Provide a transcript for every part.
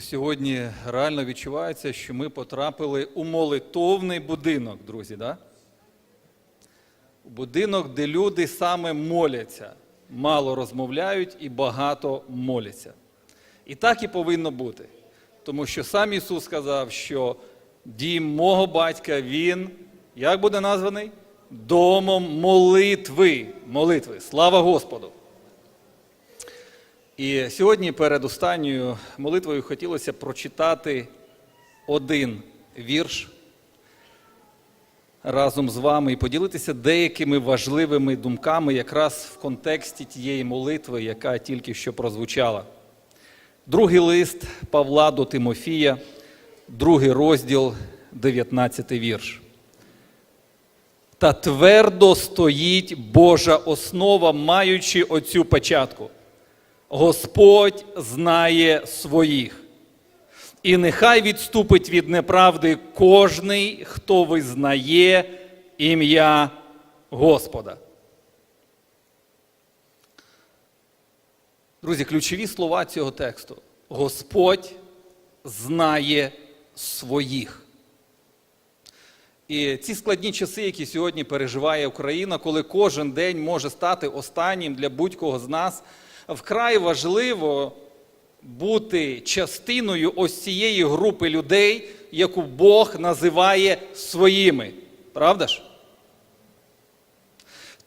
Сьогодні реально відчувається, що ми потрапили у молитовний будинок, друзі. Да? Будинок, де люди саме моляться, мало розмовляють і багато моляться. І так і повинно бути. Тому що сам Ісус сказав, що дім мого батька, він, як буде названий? Домом молитви. Молитви. Слава Господу! І сьогодні перед останньою молитвою хотілося прочитати один вірш разом з вами і поділитися деякими важливими думками якраз в контексті тієї молитви, яка тільки що прозвучала. Другий лист Павла до Тимофія, другий розділ, 19 вірш. Та твердо стоїть Божа основа, маючи оцю початку. Господь знає своїх. І нехай відступить від неправди кожний, хто визнає ім'я Господа. Друзі, ключові слова цього тексту. Господь знає своїх. І ці складні часи, які сьогодні переживає Україна, коли кожен день може стати останнім для будь-кого з нас, вкрай важливо бути частиною ось цієї групи людей, яку Бог називає своїми. Правда ж?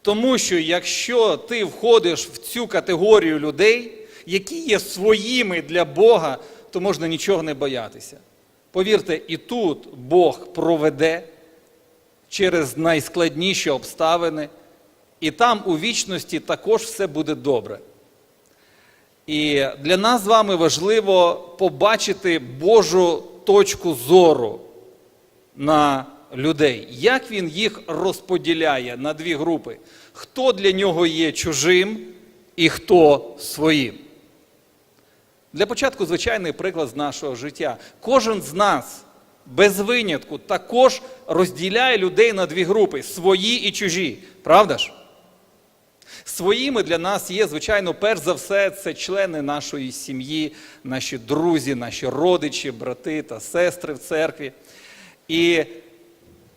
Тому що якщо ти входиш в цю категорію людей, які є своїми для Бога, то можна нічого не боятися. Повірте, і тут Бог проведе через найскладніші обставини, і там у вічності також все буде добре. І для нас з вами важливо побачити Божу точку зору на людей, як він їх розподіляє на дві групи, хто для нього є чужим і хто своїм. Для початку звичайний приклад з нашого життя. Кожен з нас без винятку також розділяє людей на дві групи свої і чужі. Правда ж? Своїми для нас є, звичайно, перш за все, це члени нашої сім'ї, наші друзі, наші родичі, брати та сестри в церкві. І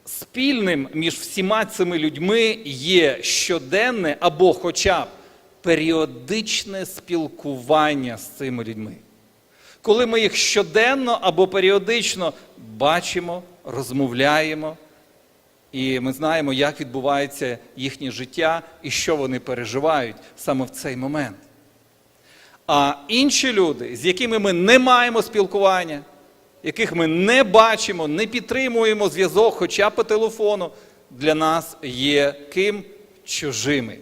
спільним між всіма цими людьми є щоденне або хоча б періодичне спілкування з цими людьми. Коли ми їх щоденно або періодично бачимо, розмовляємо, і ми знаємо, як відбувається їхнє життя і що вони переживають саме в цей момент. А інші люди, з якими ми не маємо спілкування, яких ми не бачимо, не підтримуємо зв'язок, хоча по телефону, для нас є ким чужими.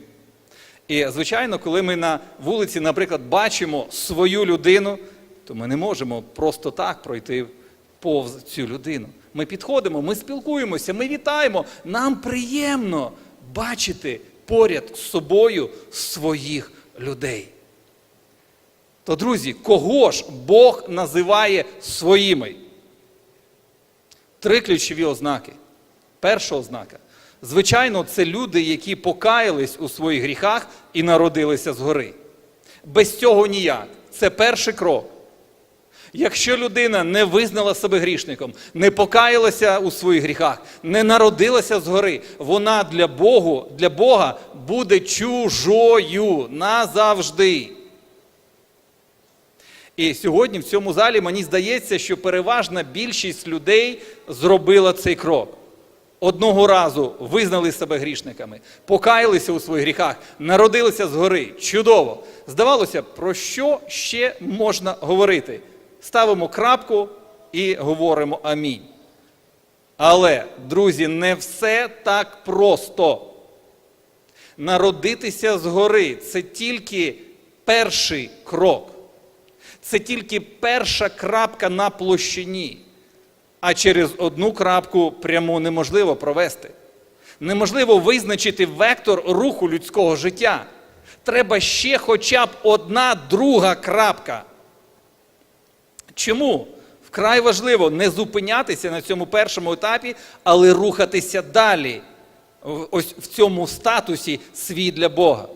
І, звичайно, коли ми на вулиці, наприклад, бачимо свою людину, то ми не можемо просто так пройти повз цю людину. Ми підходимо, ми спілкуємося, ми вітаємо. Нам приємно бачити поряд з собою своїх людей. То, друзі, кого ж Бог називає своїми? Три ключові ознаки. Перша ознака. Звичайно, це люди, які покаялись у своїх гріхах і народилися згори. Без цього ніяк. Це перший крок. Якщо людина не визнала себе грішником, не покаялася у своїх гріхах, не народилася згори, вона для Богу, для Бога буде чужою назавжди. І сьогодні в цьому залі мені здається, що переважна більшість людей зробила цей крок. Одного разу визнали себе грішниками, покаялися у своїх гріхах, народилися згори. Чудово! Здавалося, про що ще можна говорити? Ставимо крапку і говоримо амінь. Але, друзі, не все так просто. Народитися згори це тільки перший крок. Це тільки перша крапка на площині. А через одну крапку прямо неможливо провести. Неможливо визначити вектор руху людського життя. Треба ще хоча б одна друга крапка. Чому? Вкрай важливо не зупинятися на цьому першому етапі, але рухатися далі, ось в цьому статусі свій для Бога.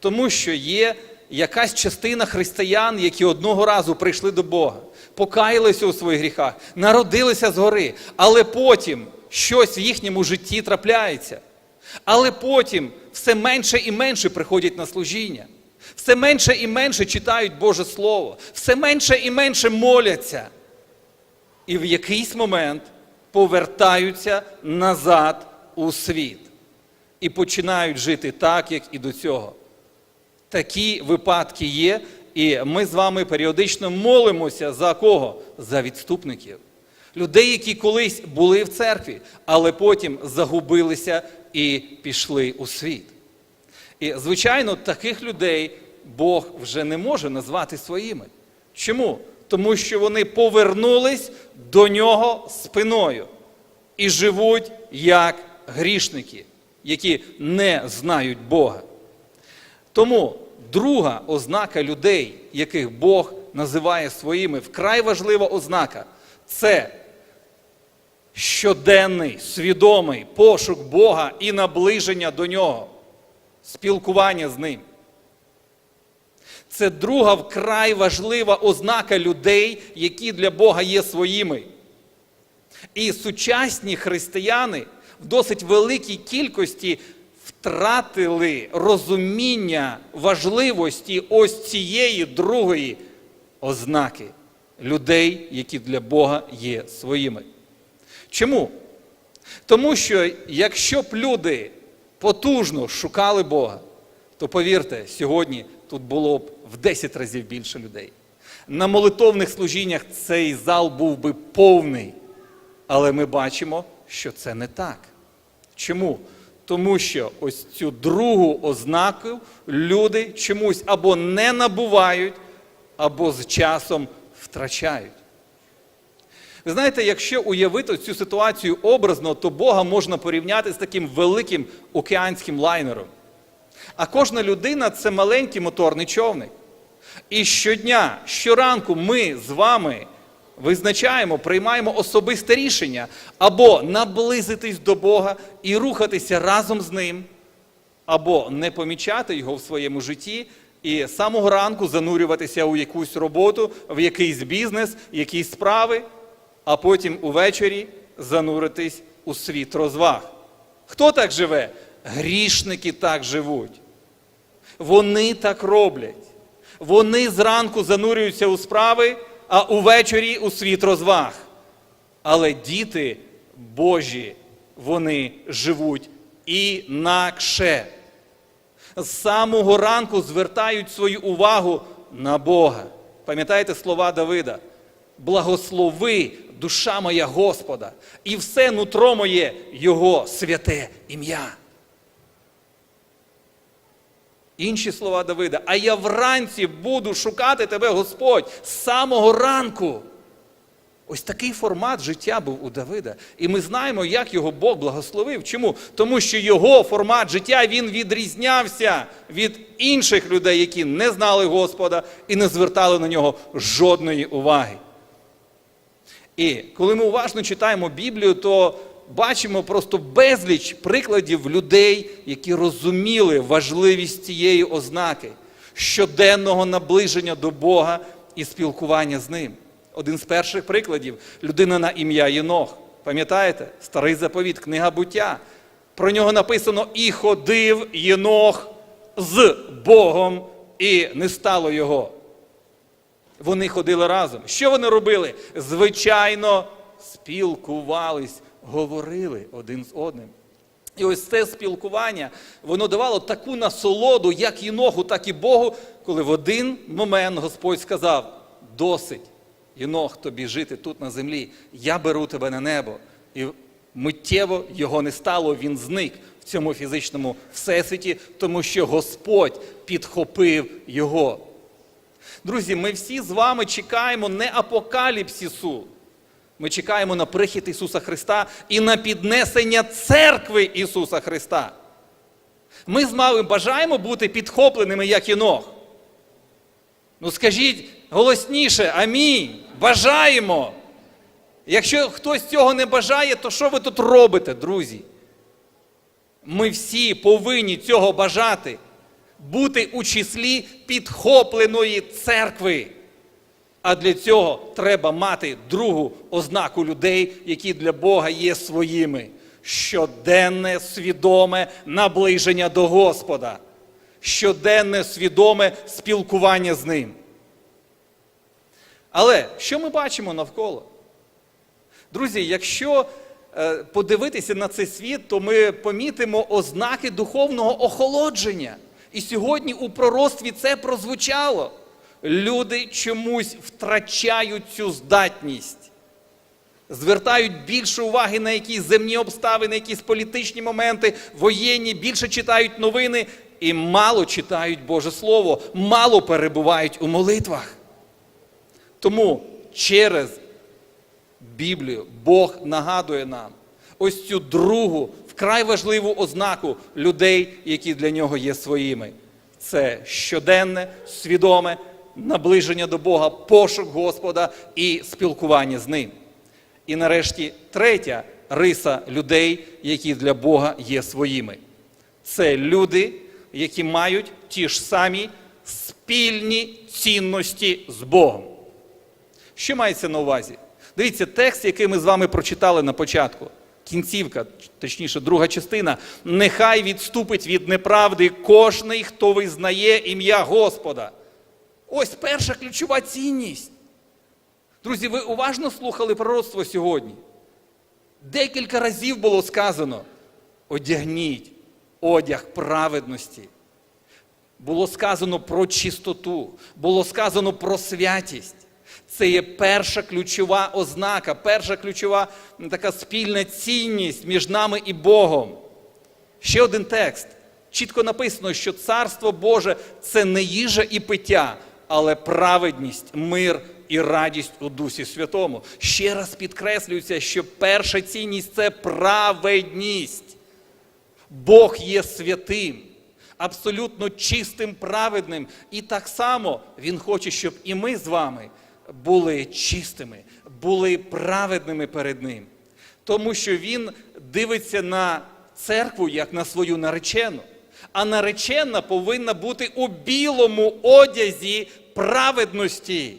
Тому що є якась частина християн, які одного разу прийшли до Бога, покаялися у своїх гріхах, народилися згори, але потім щось в їхньому житті трапляється. Але потім все менше і менше приходять на служіння, все менше і менше читають Боже Слово, все менше і менше моляться. І в якийсь момент повертаються назад у світ і починають жити так, як і до цього. Такі випадки є, і ми з вами періодично молимося за кого? За відступників. Людей, які колись були в церкві, але потім загубилися і пішли у світ. І, звичайно, таких людей Бог вже не може назвати своїми. Чому? Тому що вони повернулись до нього спиною і живуть як грішники, які не знають Бога. Тому друга ознака людей, яких Бог називає своїми, вкрай важлива ознака це щоденний, свідомий пошук Бога і наближення до Нього, спілкування з Ним. Це друга вкрай важлива ознака людей, які для Бога є своїми. І сучасні християни в досить великій кількості втратили розуміння важливості ось цієї другої ознаки людей, які для Бога є своїми. Чому? Тому що якщо б люди потужно шукали Бога, то повірте, сьогодні тут було б в 10 разів більше людей. На молитовних служіннях цей зал був би повний. Але ми бачимо, що це не так. Чому? Тому що ось цю другу ознаку люди чомусь або не набувають, або з часом втрачають. Ви знаєте, якщо уявити цю ситуацію образно, то Бога можна порівняти з таким великим океанським лайнером. А кожна людина це маленький моторний човник. І щодня, щоранку ми з вами визначаємо, приймаємо особисте рішення або наблизитись до Бога і рухатися разом з Ним, або не помічати його в своєму житті і самого ранку занурюватися у якусь роботу, в якийсь бізнес, якісь справи, а потім увечері зануритись у світ розваг. Хто так живе? Грішники так живуть. Вони так роблять. Вони зранку занурюються у справи, а увечері у світ розваг. Але діти Божі, вони живуть інакше. З самого ранку звертають свою увагу на Бога. Пам'ятаєте слова Давида? Благослови душа моя Господа, і все нутро моє Його святе ім'я. Інші слова Давида, а я вранці буду шукати тебе, Господь, з самого ранку. Ось такий формат життя був у Давида. І ми знаємо, як його Бог благословив. Чому? Тому що його формат життя він відрізнявся від інших людей, які не знали Господа і не звертали на нього жодної уваги. І коли ми уважно читаємо Біблію, то бачимо просто безліч прикладів людей, які розуміли важливість цієї ознаки щоденного наближення до Бога і спілкування з ним. Один з перших прикладів людина на ім'я Єнох. Пам'ятаєте? Старий заповіт, книга буття. Про нього написано: і ходив Єнох з Богом, і не стало його. Вони ходили разом. Що вони робили? Звичайно, спілкувались, говорили один з одним. І ось це спілкування, воно давало таку насолоду, як Єноху, так і Богу, коли в один момент Господь сказав: досить, Єнох, тобі жити тут на землі, я беру тебе на небо. І миттєво його не стало, він зник в цьому фізичному всесвіті, тому що Господь підхопив його. Друзі, ми всі з вами чекаємо не апокаліпсису. Ми чекаємо на прихід Ісуса Христа і на піднесення церкви Ісуса Христа. Ми з вами бажаємо бути підхопленими, як Єнох. Ну скажіть голосніше, амінь. Бажаємо. Якщо хтось цього не бажає, то що ви тут робите, друзі? Ми всі повинні цього бажати. бути у числі підхопленої церкви. А для цього треба мати другу ознаку людей, які для Бога є своїми. Щоденне свідоме наближення до Господа, щоденне свідоме спілкування з Ним. Але що ми бачимо навколо? Друзі, якщо е, подивитися на цей світ, то ми помітимо ознаки духовного охолодження. І сьогодні у пророцтві це прозвучало. Люди чомусь втрачають цю здатність, звертають більше уваги на якісь земні обставини, якісь політичні моменти, воєнні, більше читають новини і мало читають Боже Слово, мало перебувають у молитвах. Тому через Біблію Бог нагадує нам ось цю другу, вкрай важливу ознаку людей, які для нього є своїми. Це щоденне, свідоме наближення до Бога, пошук Господа і спілкування з Ним. І нарешті третя риса людей, які для Бога є своїми. Це люди, які мають ті ж самі спільні цінності з Богом. Що мається на увазі? Дивіться, текст, який ми з вами прочитали на початку. Кінцівка, точніше, друга частина. Нехай відступить від неправди кожний, хто визнає ім'я Господа. Ось перша ключова цінність. Друзі, ви уважно слухали пророцтво сьогодні. Декілька разів було сказано: одягніть одяг праведності. Було сказано про чистоту, було сказано про святість. Це є перша ключова ознака, перша ключова така спільна цінність між нами і Богом. Ще один текст. Чітко написано, що Царство Боже це не їжа і пиття, але праведність, мир і радість у Дусі Святому. Ще раз підкреслюється, що перша цінність це праведність. Бог є святим, абсолютно чистим, праведним. І так само Він хоче, щоб і ми з вами були чистими, були праведними перед Ним. Тому що Він дивиться на церкву як на свою наречену. А наречена повинна бути у білому одязі праведності.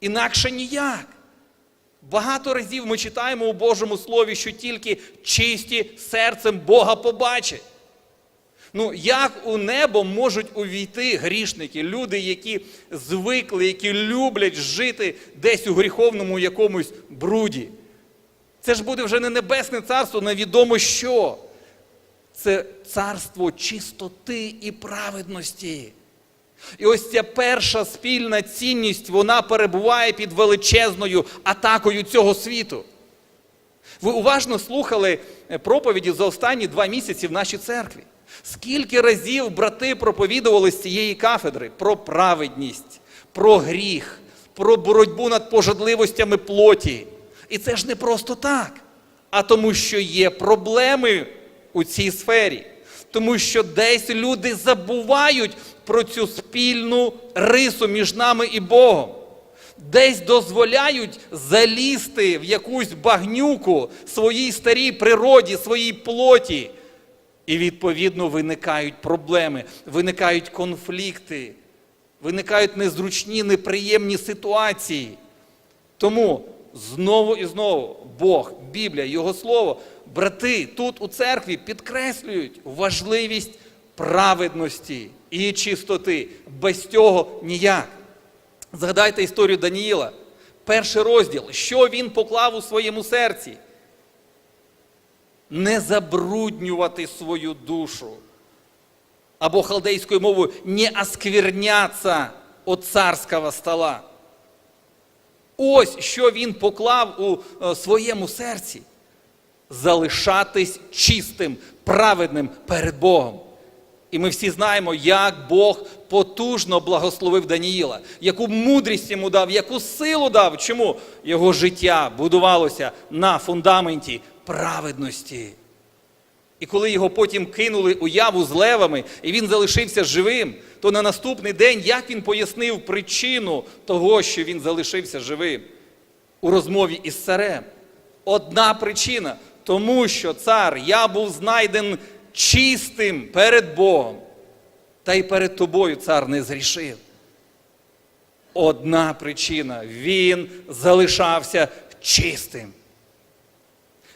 Інакше ніяк. Багато разів ми читаємо у Божому Слові, що тільки чисті серцем Бога побачать. Ну, як у небо можуть увійти грішники, люди, які звикли, які люблять жити десь у гріховному якомусь бруді? Це ж буде вже не небесне царство, невідомо що. Це царство чистоти і праведності. І ось ця перша спільна цінність, вона перебуває під величезною атакою цього світу. Ви уважно слухали е, проповіді за останні два місяці в нашій церкві. Скільки разів брати проповідували з цієї кафедри про праведність, про гріх, про боротьбу над пожадливостями плоті. І це ж не просто так, а тому, що є проблеми у цій сфері. Тому що десь люди забувають про цю спільну рису між нами і Богом. Десь дозволяють залізти в якусь багнюку своїй старій природі, своїй плоті. І відповідно виникають проблеми, виникають конфлікти, виникають незручні, неприємні ситуації. Тому знову і знову Бог, Біблія, Його Слово, брати тут у церкві підкреслюють важливість праведності і чистоти. Без цього ніяк. Згадайте історію Даніїла, перший розділ, що він поклав у своєму серці не забруднювати свою душу. Або халдейською мовою не оскверняться от царського стола. Ось що він поклав у е, своєму серці. Залишатись чистим, праведним перед Богом. І ми всі знаємо, як Бог потужно благословив Даніїла, яку мудрість йому дав, яку силу дав. Чому його життя будувалося на фундаменті праведності. І коли його потім кинули у яву з левами, і він залишився живим, то на наступний день як він пояснив причину того, що він залишився живим у розмові із царем? Одна причина, тому що цар, я був знайден чистим перед Богом. Та й перед тобою цар не зрішив. Одна причина він залишався чистим.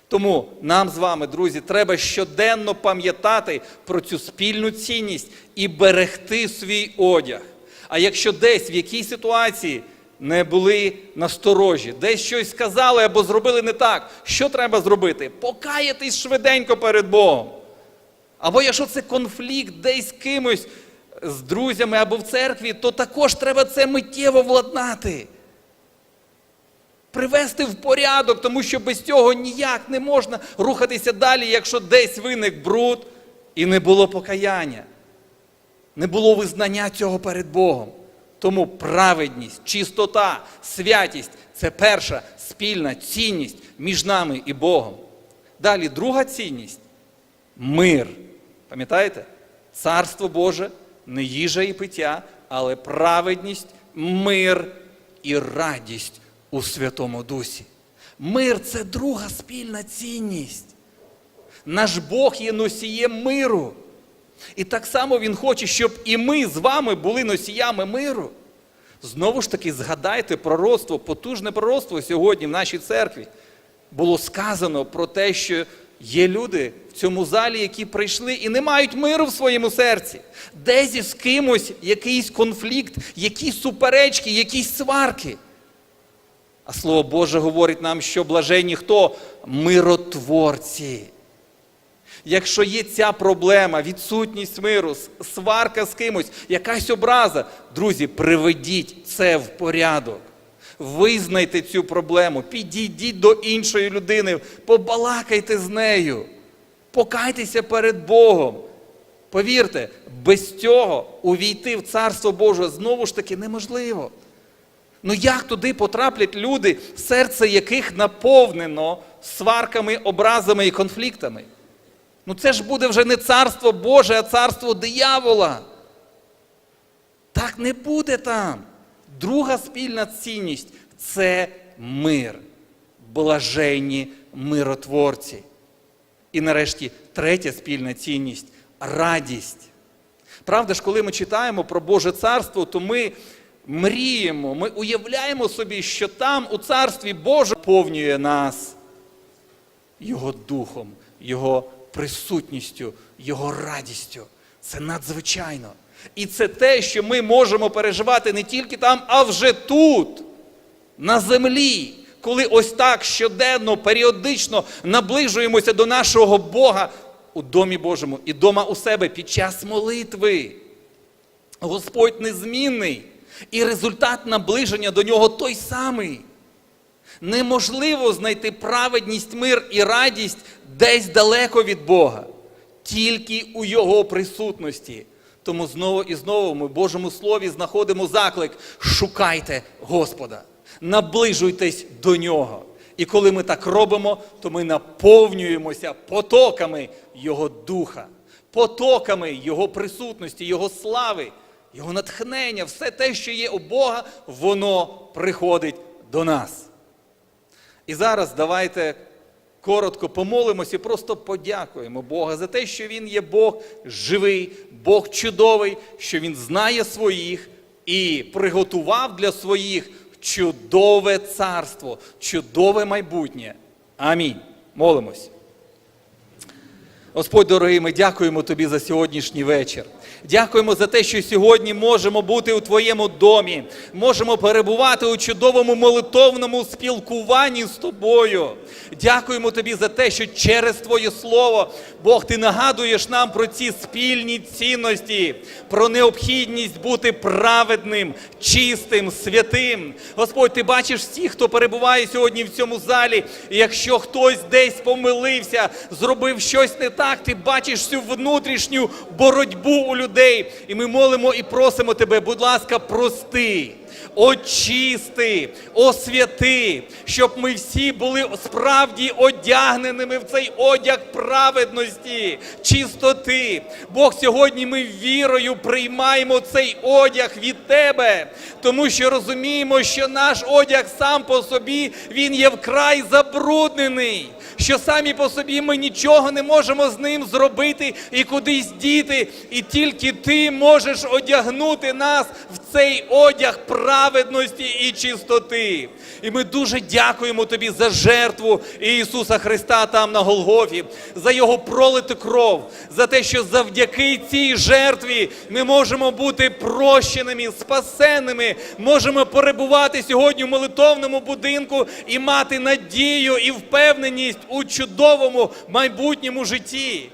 Тому нам з вами, друзі, треба щоденно пам'ятати про цю спільну цінність і берегти свій одяг. А якщо десь в якійсь ситуації не були насторожі, десь щось сказали або зробили не так, що треба зробити? Покаятись швиденько перед Богом. Або якщо це конфлікт десь з кимось, з друзями або в церкві, то також треба це миттєво владнати. Привести в порядок, тому що без цього ніяк не можна рухатися далі, якщо десь виник бруд і не було покаяння, не було визнання цього перед Богом. Тому праведність, чистота, святість це перша спільна цінність між нами і Богом. Далі друга цінність мир. Пам'ятаєте? Царство Боже не їжа і пиття, але праведність, мир і радість у Святому Дусі. Мир це друга спільна цінність. Наш Бог є носієм миру. І так само Він хоче, щоб і ми з вами були носіями миру. Знову ж таки, згадайте пророцтво, потужне пророцтво сьогодні в нашій церкві. Було сказано про те, що є люди в цьому залі, які прийшли і не мають миру в своєму серці. Десь з кимось якийсь конфлікт, якісь суперечки, якісь сварки. А Слово Боже говорить нам, що блаженні хто? Миротворці. Якщо є ця проблема, відсутність миру, сварка з кимось, якась образа, друзі, приведіть це в порядок. Визнайте цю проблему, підійдіть до іншої людини, побалакайте з нею, покайтеся перед Богом. Повірте, без цього увійти в Царство Боже знову ж таки неможливо. Ну як туди потраплять люди, серце яких наповнено сварками, образами і конфліктами? Ну це ж буде вже не царство Боже, а царство диявола. Так не буде там. Друга спільна цінність це мир, блаженні миротворці. І нарешті третя спільна цінність радість. Правда ж, коли ми читаємо про Боже царство, то ми мріємо, ми уявляємо собі, що там у царстві Боже повнює нас Його духом, Його присутністю, Його радістю. Це надзвичайно. І це те, що ми можемо переживати не тільки там, а вже тут, на землі, коли ось так щоденно, періодично наближуємося до нашого Бога у домі Божому і дома у себе під час молитви. Господь незмінний, і результат наближення до нього той самий. Неможливо знайти праведність, мир і радість десь далеко від Бога, тільки у Його присутності. Тому знову і знову ми в Божому Слові знаходимо заклик: шукайте Господа, наближуйтесь до Нього. І коли ми так робимо, то ми наповнюємося потоками Його Духа, потоками Його присутності, Його слави, Його натхнення, все те, що є у Бога, воно приходить до нас. І зараз давайте коротко помолимося і просто подякуємо Бога за те, що Він є Бог живий, Бог чудовий, що Він знає своїх і приготував для своїх чудове царство, чудове майбутнє. Амінь. Молимось. Господь дорогий, ми дякуємо Тобі за сьогоднішній вечір. Дякуємо за те, що сьогодні можемо бути у Твоєму домі, можемо перебувати у чудовому молитовному спілкуванні з Тобою. Дякуємо Тобі за те, що через Твоє Слово, Бог, Ти нагадуєш нам про ці спільні цінності, про необхідність бути праведним, чистим, святим. Господь, Ти бачиш всіх, хто перебуває сьогодні в цьому залі. І якщо хтось десь помилився, зробив щось не так, ти бачиш всю внутрішню боротьбу у людей. І ми молимо і просимо тебе, будь ласка, прости. Очисти, освяти, щоб ми всі були справді одягненими в цей одяг праведності, чистоти. Бог, сьогодні ми вірою приймаємо цей одяг від Тебе, тому що розуміємо, що наш одяг сам по собі він є вкрай забруднений, що самі по собі ми нічого не можемо з ним зробити і кудись діти, і тільки ти можеш одягнути нас в цей одяг праведності і чистоти. І ми дуже дякуємо тобі за жертву Ісуса Христа там на Голгофі, за його пролиту кров, за те, що завдяки цій жертві ми можемо бути прощеними, спасеними, можемо перебувати сьогодні в молитовному будинку і мати надію і впевненість у чудовому майбутньому житті.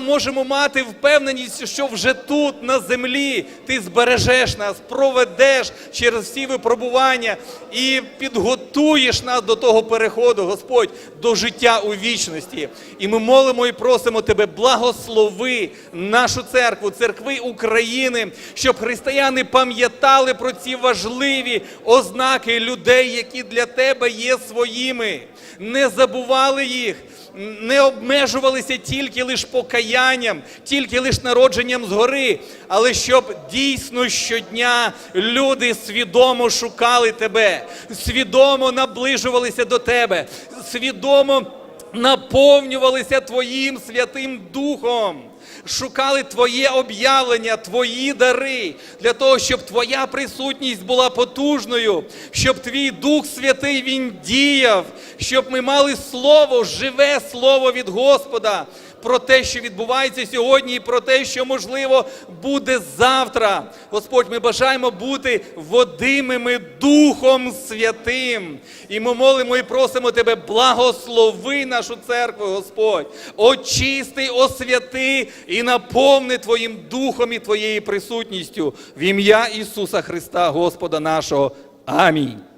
Можемо мати впевненість, що вже тут, на землі, ти збережеш нас, проведеш через всі випробування і підготуєш нас до того переходу, Господь, до життя у вічності. І ми молимо і просимо тебе, благослови нашу церкву, церкви України, щоб християни пам'ятали про ці важливі ознаки людей, які для тебе є своїми, не забували їх не обмежувалися тільки лише покаянням, тільки лише народженням згори, але щоб дійсно щодня люди свідомо шукали тебе, свідомо наближувалися до тебе, свідомо наповнювалися Твоїм Святим Духом. Шукали Твоє об'явлення, Твої дари, для того, щоб Твоя присутність була потужною, щоб Твій Дух Святий Він діяв, щоб ми мали слово, живе слово від Господа про те, що відбувається сьогодні, і про те, що можливо буде завтра. Господь, ми бажаємо бути водимими Духом Святим. І ми молимо і просимо Тебе, благослови нашу церкву, Господь, очисти, освяти і наповни Твоїм Духом і Твоєю присутністю в ім'я Ісуса Христа, Господа нашого. Амінь.